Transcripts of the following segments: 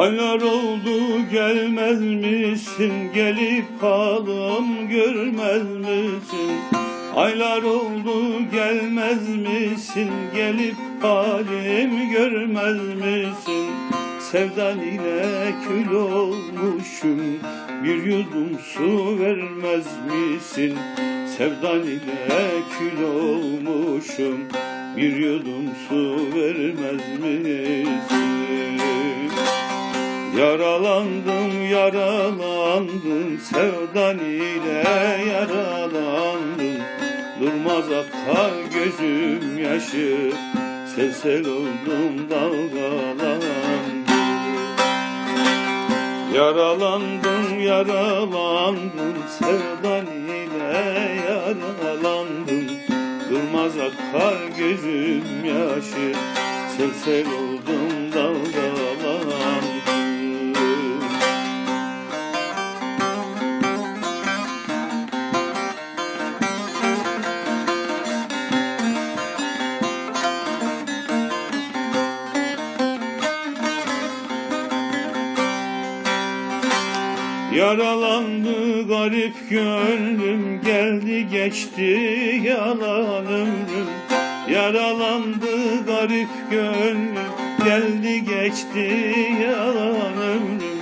Aylar oldu gelmez misin? Gelip halım görmez misin? Aylar oldu gelmez misin? Gelip halim görmez misin? Sevdan ile kül olmuşum bir yudum su vermez misin? Sevdan ile kül olmuşum bir yudum su vermez misin Yaralandım yaralandım sevdan ile yaralandım. Durmaz akar gözüm yaşı sel sel oldum dalgalandım. Yaralandım yaralandım sevdan ile yaralandım. Durmaz akar gözüm yaşı sel sel oldum dalgalandım Yaralandı garip gönlüm geldi geçti yalan ömrüm Yaralandı garip gönlüm geldi geçti yalan ömrüm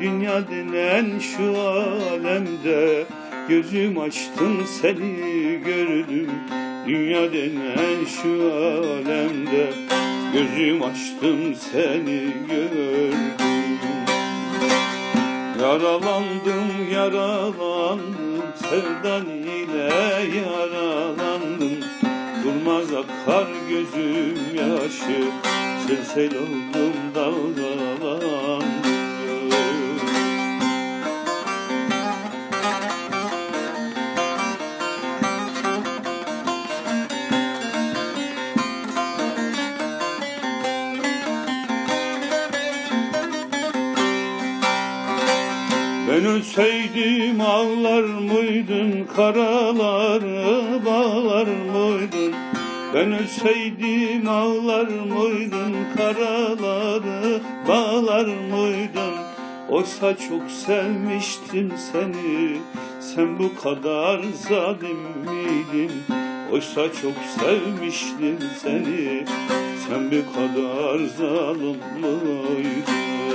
Dünya denen şu alemde gözüm açtım seni gördüm. Dünya denen şu alemde gözüm açtım seni gördüm Yaralandım yaralandım sevdan ile yaralandım. Durmaz akar gözüm yaşı sel sel oldum dalgalandım Ben ölseydim ağlar mıydın karaları bağlar mıydın? Ben ölseydim ağlar mıydın karaları bağlar mıydın? Oysa çok sevmiştim seni sen bu kadar zalim miydin? Oysa çok sevmiştim seni sen bu kadar zalim mıydın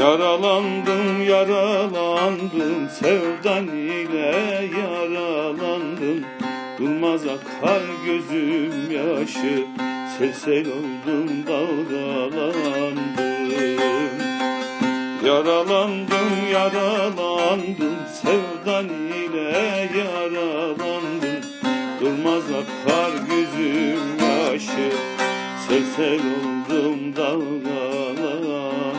Yaralandım yaralandım sevdan ile yaralandım. Durmaz akar gözüm yaşı sel sel oldum dalgalandım. Yaralandım yaralandım sevdan ile yaralandım. Durmaz akar gözüm yaşı sel sel oldum dalgalandım